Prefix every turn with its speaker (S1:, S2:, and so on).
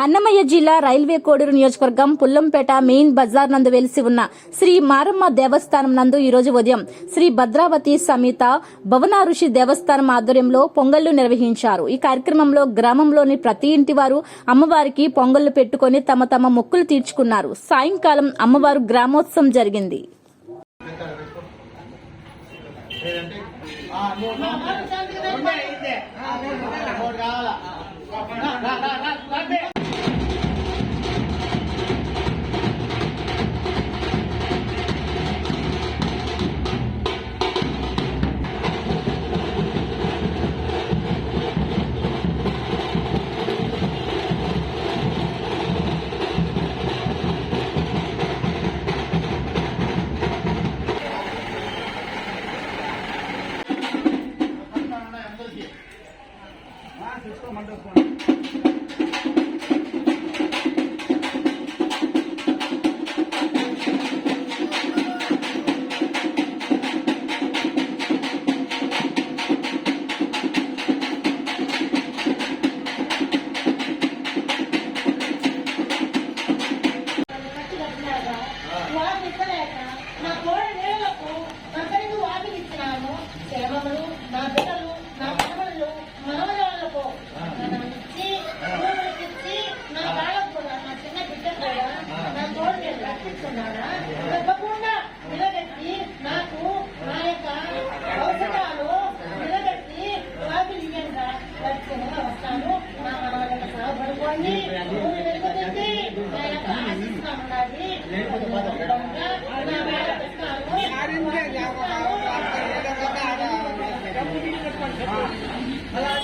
S1: అన్నమయ్య జిల్లా రైల్వే కోడూరు నియోజకవర్గం పుల్లంపేట మెయిన్ బజార్ నందు వెలిసి ఉన్న శ్రీ మారమ్మ దేవస్థానం నందు ఈ రోజు ఉదయం శ్రీ భద్రావతి సమేత భవన ఋషి దేవస్థానం ఆధ్వర్యంలో పొంగళ్ళు నిర్వహించారు. ఈ కార్యక్రమంలో గ్రామంలోని ప్రతి ఇంటి వారు అమ్మవారికి పొంగళ్ళు పెట్టుకుని తమ తమ మొక్కులు తీర్చుకున్నారు. సాయంకాలం అమ్మవారు గ్రామోత్సవం జరిగింది.
S2: లేదంటే
S3: నా బిడ్డలు నా మనవళ్ళు మనవరాళ్ళకు ఇచ్చి ఇచ్చి నా వాళ్ళకు కూడా నా చిన్న బిడ్డ కూడా నా కోడి నీళ్ళు రక్షిస్తున్నాడా తప్పకుండా నిలబెట్టి నాకు నా యొక్క అవసరాలు నిలబెట్టి ఇవ్వంగా ఖచ్చితంగా వస్తాను. నా మనవళ్ళకి సహపడుకోండి భూమి వెలుగుతుంది నా యొక్క ఆశిస్తా ఉండాలి.